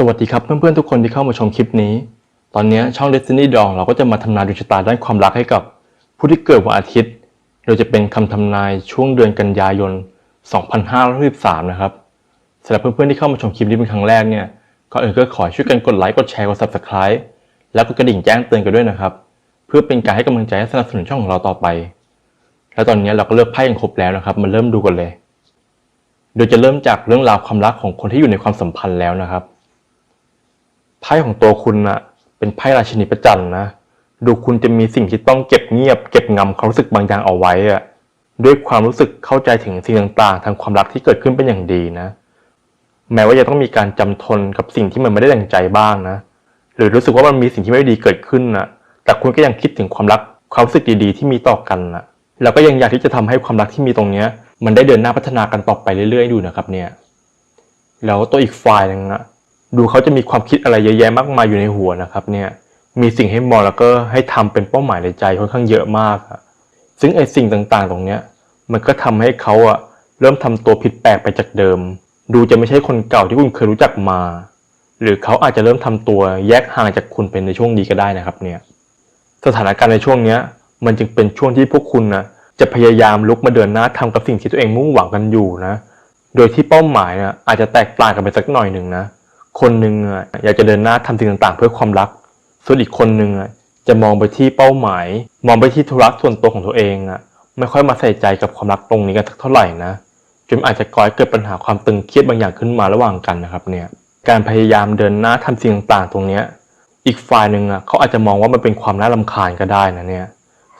สวัสดีครับเพื่อนๆทุกคนที่เข้ามาชมคลิปนี้ ตอนนี้ช่อง Destiny d o n เราก็จะมาทำนายดวงชะตาด้านความรักให้กับ ผู้ที่เกิดวันอาทิตย์ โดยจะเป็นคำทำนายช่วงเดือนกันยายน 2563 นะครับสำหรับเพื่อนๆที่เข้ามาชมคลิปนี้เป็นครั้งแรกเนี่ยก็เออก็ขอช่วยกันกดไลค์กดแชร์กด Subscribe แล้วก็กระดิ่งแจ้งเตือนกันด้วยนะครับ เพื่อเป็นการให้กำลังใจและสนับสนุนช่องของเราต่อไป แล้วตอนนี้เราก็เลือกไพ่กันครบแล้วนะครับมาเริ่มดูกันเลย โดยจะเริ่มจากเรื่องราวความรักของคนที่อยู่ในความสัมพันธ์แล้วนะครับ ไพ่ของตัวคุณน่ะเป็นไพ่ราชินีประจันธ์นะ ดูคุณจะมีสิ่งที่ต้องเก็บเงียบ เก็บงำความรู้สึกบางอย่างเอาไว้อะด้วยความรู้สึกเข้าใจถึงสิ่งต่างๆ ทางความรักที่เกิดขึ้นเป็นอย่างดีนะ แม้ว่าจะต้องมีการจำทนกับสิ่งที่มันไม่ได้ดังใจบ้างนะ หรือรู้สึกว่ามันมีสิ่งที่ไม่ดีเกิดขึ้นนะแต่คุณก็ยังคิดถึงความรักความรู้สึกดีๆที่มีต่อกันนะแล้วก็ยังอยากที่จะทำให้ความรักที่มีตรงเนี้ย มันได้เดินหน้าพัฒนากันต่อไปเรื่อยๆดูนะครับเนี่ย แล้วตัวอีกฝ่ายนึงอะ ดูเขาจะมีความคิดอะไรเยอะแยะมากมายอยู่ในหัวนะครับเนี่ยมีสิ่งให้มองแล้วก็ให้ทำเป็นเป้าหมายในใจค่อนข้างเยอะมากอะซึ่งไอ้สิ่งต่างๆ ตรงเนี้ยมันก็ทำให้เขาอะเริ่มทำตัวผิดแปลกไปจากเดิม ดูจะไม่ใช่คนเก่าที่คุณเคยรู้จักมา หรือเขาอาจจะเริ่มทำตัวแยกห่างจากคุณเป็นในช่วงนี้ก็ได้นะครับเนี่ยสถานการณ์ในช่วงเนี้ยมันจึงเป็นช่วงที่พวกคุณนะจะพยายามลุกมาเดินหน้าทำกับสิ่งที่ตัวเองมุ่งหวังกันอยู่นะ โดยที่เป้าหมายนะอาจจะแตกต่างกันไปสักหน่อยหนึ่งนะ คนหนึ่งอะอยากจะเดินหน้าทำสิ่งต่างๆ เพื่อความรัก ส่วนอีกคนหนึ่งอะจะมองไปที่เป้าหมาย มองไปที่ธุระส่วนตัวของตัวเองอะไม่ค่อยมาใส่ใจกับความรักตรงนี้กันสักเท่าไหร่นะจนอาจจะก่อให้เกิดปัญหาความตึงเครียดบางอย่างขึ้นมาระหว่างกันนะครับเนี่ยการพยายามเดินหน้าทำสิ่งต่างๆ ตรงเนี้ยอีกฝ่ายหนึ่งอะเขาอาจจะมองว่ามันเป็นความน่ารำคาญก็ได้นะเนี่ย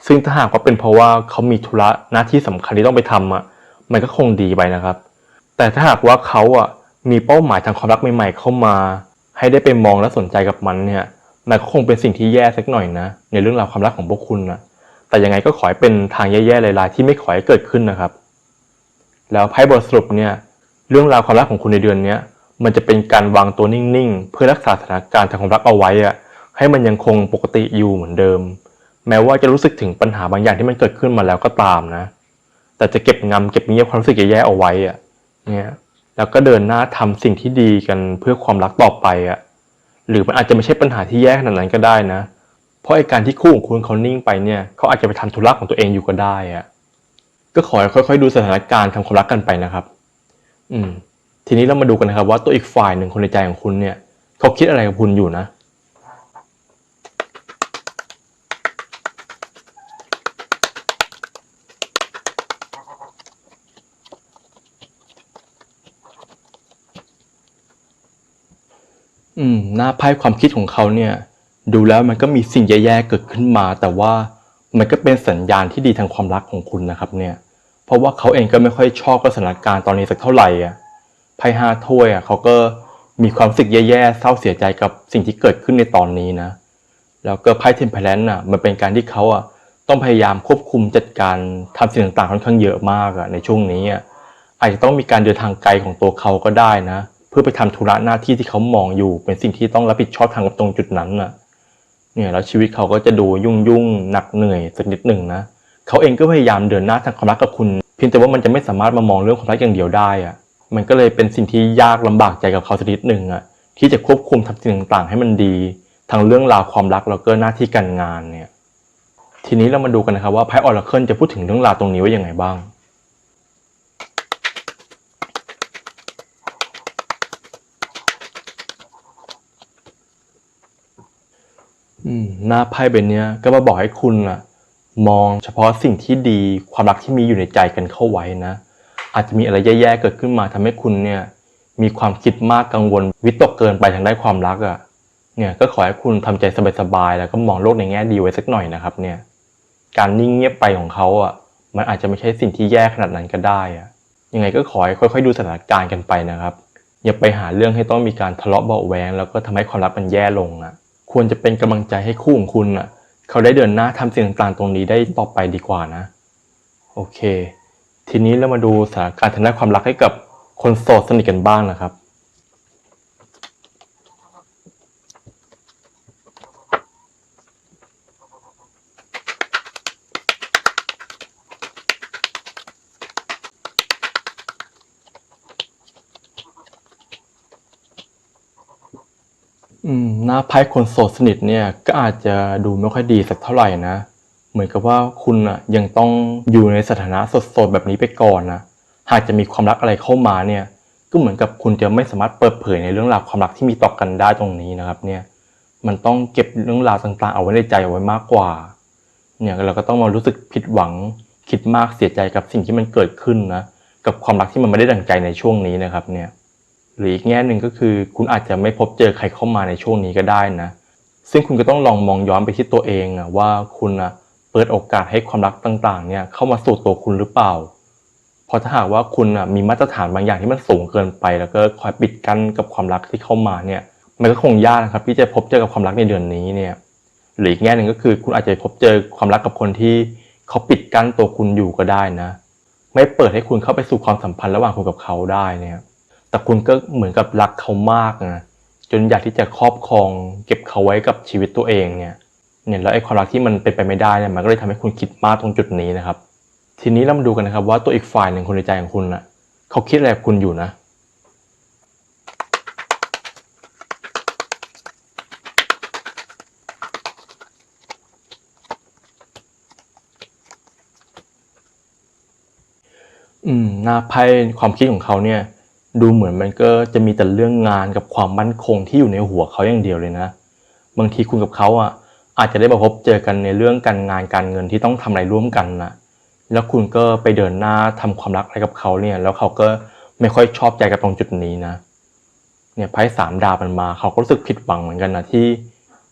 ซึ่งถ้าหากว่าเป็นเพราะว่าเขามีธุระหน้าที่สำคัญที่ต้องไปทำอะมันก็คงดีไปนะครับ แต่ถ้าหากว่าเขาอะ มีเป้าหมายทางความรักใหม่ ๆ เข้ามา ให้ได้ไปมองและสนใจกับมันเนี่ยมันก็คงเป็นสิ่งที่แย่สักหน่อยนะ ในเรื่องราวความรักของพวกคุณนะแต่ยังไงก็ขอให้เป็นทางแย่ๆลายๆที่ไม่ขอให้เกิดขึ้นนะครับ แล้วไพ่บทสรุปเนี่ยเรื่องราวความรักของคุณในเดือนนี้มันจะเป็นการวางตัวนิ่งๆ เพื่อรักษาสถานการณ์ทางความรักเอาไว้อะให้มันยังคงปกติอยู่เหมือนเดิม แม้ว่าจะรู้สึกถึงปัญหาบางอย่างที่มันเกิดขึ้นมาแล้วก็ตามนะ แต่จะเก็บงำเก็บเงียบความรู้สึกแย่ๆเอาไว้อะเนี่ย แล้วก็เดินหน้าทำสิ่งที่ดีกันเพื่อความรักต่อไปอะหรือมันอาจจะไม่ใช่ปัญหาที่แย่ขนาดนั้นก็ได้นะ เพราะไอการที่คู่ของคุณเขานิ่งไปเนี่ยเขาอาจจะไปทำธุระของตัวเองอยู่ก็ได้อะก็ขอให้ค่อย ๆ ดูสถานการณ์ทำความรักกันไปนะครับ อืม ทีนี้เรามาดูกันนะครับ ว่าตัวอีกฝ่ายหนึ่งคนในใจของคุณเนี่ยเขาคิดอะไรกับคุณอยู่นะ อืมหน้าไพ่ความคิดของเขาเนี่ย ดูแล้วมันก็มีสิ่งแย่ๆเกิดขึ้นมา แต่ว่ามันก็เป็นสัญญาณที่ดีทางความรักของคุณนะครับเนี่ย เพราะว่าเขาเองก็ไม่ค่อยชอบกับสถานการณ์ตอนนี้สักเท่าไหร่อะไพ่ห้าถ้วยอะเขาก็มีความรู้สึกแย่ๆเศร้าเสียใจกับสิ่งที่เกิดขึ้นในตอนนี้นะ แล้วก็ไพ่เทมเพลนอะ มันเป็นการที่เขาอะต้องพยายามควบคุมจัดการทำสิ่งต่างๆค่อนข้างเยอะมากอะในช่วงนี้อะอาจจะต้องมีการเดินทางไกลของตัวเขาก็ได้นะ เพื่อไปทำธุระหน้าที่ที่เขามองอยู่ เป็นสิ่งที่ต้องรับผิดชอบทางตรงจุดนั้นน่ะ เนี่ยแล้วชีวิตเขาก็จะดูยุ่งยุ่งหนักเหนื่อยสักนิดหนึ่งนะเขาเองก็พยายามเดินหน้าทางความรักกับคุณ เพียงแต่ว่ามันจะไม่สามารถมามองเรื่องความรักอย่างเดียวได้อะมันก็เลยเป็นสิ่งที่ยากลำบากใจกับเขาสักนิดหนึ่งอะที่จะควบคุมทำสิ่งต่างๆ ให้มันดีทั้งเรื่องราวความรักแล้วก็หน้าที่การงานเนี่ย ทีนี้เรามาดูกันนะครับว่าไพ่ออร์เคิลจะพูดถึงเรื่องราวตรงนี้ว่ายังไงบ้าง หน้าไพ่ใบเนี้ยก็มาบอกให้คุณอะมองเฉพาะสิ่งที่ดีความรักที่มีอยู่ในใจกันเข้าไว้นะ อาจจะมีอะไรแย่ๆเกิดขึ้นมาทำให้คุณเนี่ยมีความคิดมากกังวล วิตกเกินไปทางด้านความรักอะเนี่ยก็ขอให้คุณทำใจสบายๆแล้วก็มองโลกในแง่ดีไว้สักหน่อยนะครับเนี่ยการนิ่งเงียบไปของเขาอะมันอาจจะไม่ใช่สิ่งที่แย่ขนาดนั้นก็ได้อะยังไงก็ขอให้ค่อย ๆ ดูสถานการณ์กันไปนะครับ อย่าไปหาเรื่องให้ต้องมีการทะเลาะเบาแวงแล้วก็ทำให้ความรักมันแย่ลงอะ ควรจะเป็นกำลังใจให้คู่ของคุณอะเขาได้เดินหน้าทำสิ่งต่างๆตรงนี้ได้ต่อไปดีกว่านะ โอเค ทีนี้เรามาดูสถานการณ์ทางด้านความรักให้กับคนโสดสนิทกันบ้างนะครับ ไพ่คนโสดสนิทเนี่ยก็อาจจะดูไม่ค่อยดีสักเท่าไหร่นะ เหมือนกับว่าคุณอะยังต้องอยู่ในสถานะโสดๆแบบนี้ไปก่อนนะหากจะมีความรักอะไรเข้ามาเนี่ยก็เหมือนกับคุณจะไม่สามารถเปิดเผยในเรื่องราวความรักที่มีต่อกันได้ตรงนี้นะครับเนี่ยมันต้องเก็บเรื่องราวต่างๆ เอาไว้ในใจเอาไว้มากกว่า เนี่ยเราก็ต้องมารู้สึกผิดหวังคิดมากเสียใจกับสิ่งที่มันเกิดขึ้นนะกับความรักที่มันไม่ได้ดังใจในช่วงนี้นะครับเนี่ย หรืออีกแง่หนึ่งก็คือ คุณอาจจะไม่พบเจอใครเข้ามาในช่วงนี้ก็ได้นะ ซึ่งคุณก็ต้องลองมองย้อนไปที่ตัวเองอะว่าคุณอะเปิดโอกาสให้ความรักต่างๆ เนี่ยเข้ามาสู่ตัวคุณหรือเปล่า เพราะถ้าหากว่าคุณอะมีมาตรฐานบางอย่างที่มันสูงเกินไป แล้วก็คอยปิดกั้นกับความรักที่เข้ามาเนี่ยมันก็คงยากนะครับที่จะพบเจอกับความรักในเดือนนี้เนี่ยหรืออีกแง่หนึ่งก็คือ คุณอาจจะพบเจอความรักกับคนที่เขาปิดกั้นตัวคุณอยู่ก็ได้นะ ไม่เปิดให้คุณเข้าไปสู่ความสัมพันธ์ระหว่างคุณกับเขาได้เนี่ย แต่คุณก็เหมือนกับรักเขามากนะจนอยากที่จะครอบครอง เก็บเขาไว้กับชีวิตตัวเองเนี่ยเนี่ยแล้วไอ้ความรักที่มันเป็นไปไม่ได้เนี่ยมันก็เลยทำให้คุณคิดมากตรงจุดนี้นะครับ ทีนี้เรามาดูกันนะครับ ว่าตัวอีกฝ่ายหนึ่งคนในใจของคุณน่ะเขาคิดอะไรกับคุณอยู่นะอืมหน้าไพ่ความคิดของเขาเนี่ย ดูเหมือนมันก็จะมีแต่เรื่องงานกับความมั่นคงที่อยู่ในหัวเขาอย่างเดียวเลยนะ บางทีคุณกับเขาอะอาจจะได้มาพบเจอกันในเรื่องการงานการเงินที่ต้องทำอะไรร่วมกันนะแล้วคุณก็ไปเดินหน้าทำความรักอะไรกับเขาเนี่ย แล้วเขาก็ไม่ค่อยชอบใจกับตรงจุดนี้นะ เนี่ยไพ่สามดาวมันมา เขาก็รู้สึกผิดหวังเหมือนกันนะที่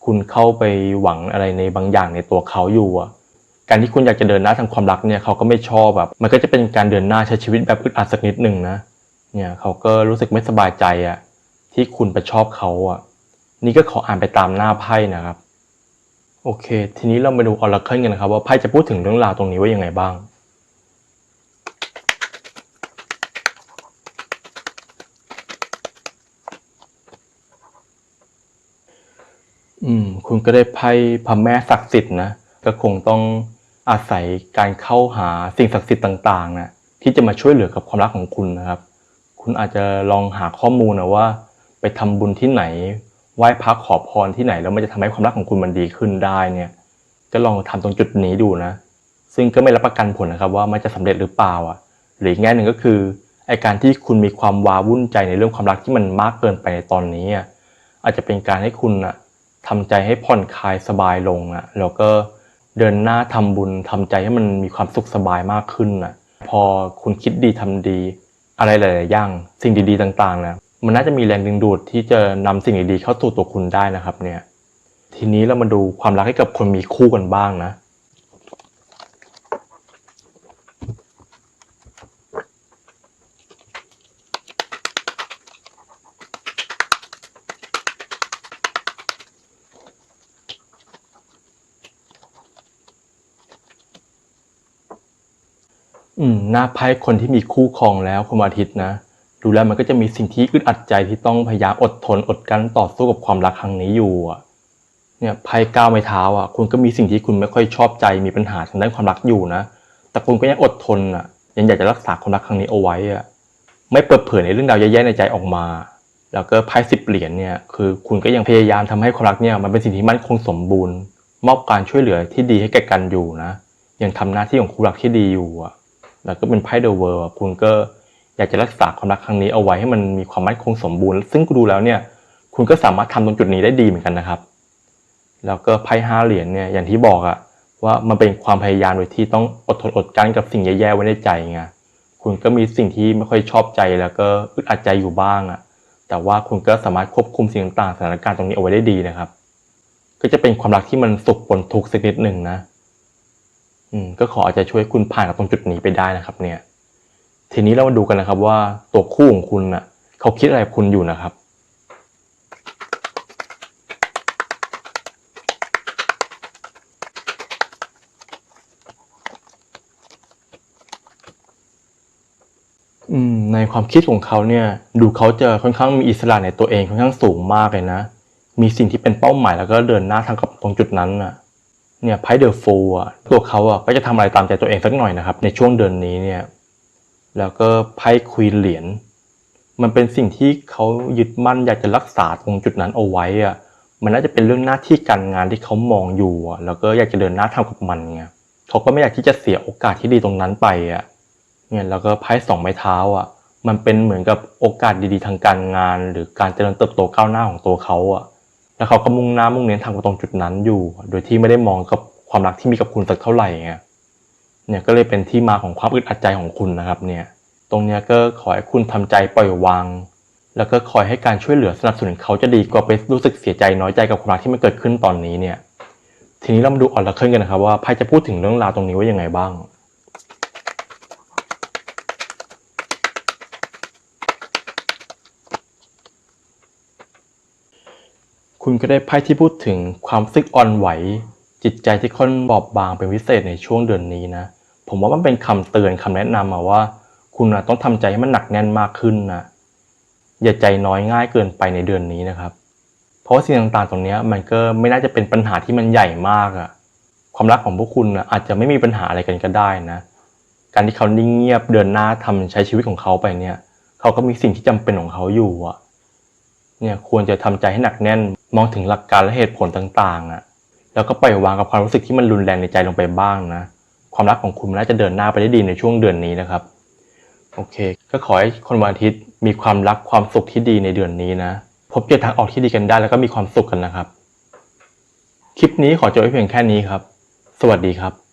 คุณเข้าไปหวังอะไรในบางอย่างในตัวเขาอยู่อะการที่คุณอยากจะเดินหน้าทางความรักเนี่ยเขาก็ไม่ชอบแบบ มันก็จะเป็นการเดินหน้าใช้ชีวิตแบบอึดอัดสักนิดหนึ่งนะ เนี่ยเขาก็รู้สึกไม่สบายใจอะที่คุณไปชอบเขาอะนี่ก็ขออ่านไปตามหน้าไพ่นะครับ โอเค ทีนี้เรามาดูออร์เคิลกันนะครับ ว่าไพ่จะพูดถึงเรื่องราวตรงนี้ว่ายังไงบ้างอืมคุณก็ได้ไพ่พระแม่ศักดิ์สิทธิ์นะก็คงต้องอาศัยการเข้าหาสิ่งศักดิ์สิทธิ์ต่างๆนะที่จะมาช่วยเหลือกับความรักของคุณนะครับ คุณอาจจะลองหาข้อมูลนะว่า ไปทำบุญที่ไหนไหว้พระขอพรที่ไหนแล้วมันจะทำให้ความรักของคุณมันดีขึ้นได้เนี่ย ก็ลองทำตรงจุดนี้ดูนะ ซึ่งก็ไม่รับประกันผลนะครับว่ามันจะสำเร็จหรือเปล่าอะ หรืออีกแง่หนึ่งก็คือไอการที่คุณมีความวาวุ่นใจในเรื่องความรักที่มันมากเกินไปในตอนนี้อะอาจจะเป็นการให้คุณอะทำใจให้ผ่อนคลายสบายลงอะแล้วก็เดินหน้าทำบุญทำใจให้มันมีความสุขสบายมากขึ้นอะ พอคุณคิดดีทำดี อะไรหลายๆอย่างสิ่งดีๆต่างๆนะมันน่าจะมีแรงดึงดูดที่จะนำสิ่งดีๆเข้าสู่ตัวคุณได้นะครับเนี่ยทีนี้เรามาดูความรักให้กับคนมีคู่กันบ้างนะ อืมหน้าไพ่คนที่มีคู่ครองแล้วคุณอาทิตย์นะ ดูแล้วมันก็จะมีสิ่งที่อึดอัดใจที่ต้องพยายามอดทนอดกั้นต่อสู้กับความรักครั้งนี้อยู่อะ เนี่ยไพ่ก้าวไม้เท้าอะ คุณก็มีสิ่งที่คุณไม่ค่อยชอบใจมีปัญหาทางด้านความรักอยู่นะ แต่คุณก็ยังอดทนอะ ยังอยากจะรักษาความรักครั้งนี้เอาไว้อะ ไม่เปิดเผยในเรื่องราวแย่ๆในใจออกมา แล้วก็ไพ่สิบเหรียญเนี่ย คือคุณก็ยังพยายามทำให้ความรักเนี่ยมันเป็นสิ่งที่มั่นคงสมบูรณ์ มอบการช่วยเหลือที่ดีให้แก่กันอยู่นะ ยังทำหน้าที่ของคู่รักที่ดีอยู่อะ แล้วก็เป็นไพ่เดอะเวิร์คุณก็อยากจะรักษาความรักครั้งนี้เอาไว้ให้มันมีความมั่นคงสมบูรณ์ ซึ่งกูดูแล้วเนี่ย คุณก็สามารถทำตรงจุดนี้ได้ดีเหมือนกันนะครับ แล้วก็ไพ่ห้าเหรียญเนี่ยอย่างที่บอกอะว่ามันเป็นความพยายามโดยที่ต้องอดทนอดกลั้นกับสิ่งแย่ๆไว้ในใจไงคุณก็มีสิ่งที่ไม่ค่อยชอบใจแล้วก็อึดอัดใจอยู่บ้างอะแต่ว่าคุณก็สามารถควบคุมสิ่งต่างๆสถานการณ์ตรงนี้เอาไว้ได้ดีนะครับ ก็จะเป็นความรักที่มันสุขปนทุกข์สักนิดหนึ่งนะ อืมก็ขออาจจะช่วยคุณผ่านกับตรงจุดนี้ไปได้นะครับ เนี่ย ทีนี้เรามาดูกันนะครับ ว่าตัวคู่ของคุณน่ะ เขาคิดอะไรคุณอยู่นะครับอืมในความคิดของเขาเนี่ยดูเขาจะค่อนข้างมีอิสระในตัวเองค่อนข้างสูงมากเลยนะ มีสิ่งที่เป็นเป้าหมายแล้วก็เดินหน้าทางกับตรงจุดนั้นน่ะ เนี่ยไพ่เดอะโฟอะตัวเขาอะก็จะทำอะไรตามใจตัวเองสักหน่อยนะครับ ในช่วงเดือนนี้เนี่ย แล้วก็ไพ่ควีนเหรียญมันเป็นสิ่งที่เขายึดมั่นอยากจะรักษาตรงจุดนั้นเอาไว้อะมันน่าจะเป็นเรื่องหน้าที่การงานที่เขามองอยู่อะแล้วก็อยากจะเดินหน้าทำกับมันไงเขาก็ไม่อยากที่จะเสียโอกาสที่ดีตรงนั้นไปอะเนี่ยแล้วก็ไพ่สองไม้เท้าอะ มันเป็นเหมือนกับโอกาสดีๆทางการงาน หรือการเจริญเติบโตก้าวหน้าของตัวเขาอะ แล้วเขาก็มุ่งหน้ามุ่งเน้นทำกับตรงจุดนั้นอยู่ โดยที่ไม่ได้มองกับความรักที่มีกับคุณสักเท่าไหร่ไงเนี่ยก็เลยเป็นที่มาของความอึดอัดใจของคุณนะครับเนี่ย ตรงเนี้ยก็ขอให้คุณทำใจปล่อยวาง แล้วก็คอยให้การช่วยเหลือสนับสนุนเขาจะดีกว่าไปรู้สึกเสียใจน้อยใจกับความรักที่มันเกิดขึ้นตอนนี้เนี่ย ทีนี้เรามาดูออร์เคิลกันนะครับว่าไพ่จะพูดถึงเรื่องราวตรงนี้ว่ายังไงบ้าง คุณก็ได้ไพ่ที่พูดถึงความรู้สึกอ่อนไหว จิตใจที่ค่อนบอบบางเป็นพิเศษในช่วงเดือนนี้นะ ผมว่ามันเป็นคำเตือนคำแนะนำมาว่า คุณต้องทำใจให้มันหนักแน่นมากขึ้นนะอย่าใจน้อยง่ายเกินไปในเดือนนี้นะครับ เพราะสิ่งต่างๆตรงนี้มันก็ไม่น่าจะเป็นปัญหาที่มันใหญ่มากอะความรักของพวกคุณนะอาจจะไม่มีปัญหาอะไรกันก็ได้นะ การที่เขานิ่งเงียบเดินหน้าทำใช้ชีวิตของเขาไปเนี่ย เขาก็มีสิ่งที่จำเป็นของเขาอยู่อะเนี่ยควรจะทำใจให้หนักแน่น มองถึงหลักการและเหตุผลต่างๆอะแล้วก็ปล่อยวางกับความรู้สึกที่มันรุนแรงในใจลงไปบ้างนะ ความรักของคุณน่าจะเดินหน้าไปได้ดีในช่วงเดือนนี้นะครับ โอเค ก็ขอให้คนวันอาทิตย์มีความรักความสุขที่ดีในเดือนนี้นะ พบเจอทางออกที่ดีกันได้แล้วก็มีความสุขกันนะครับ คลิปนี้ขอจบไว้เพียงแค่นี้ครับ สวัสดีครับ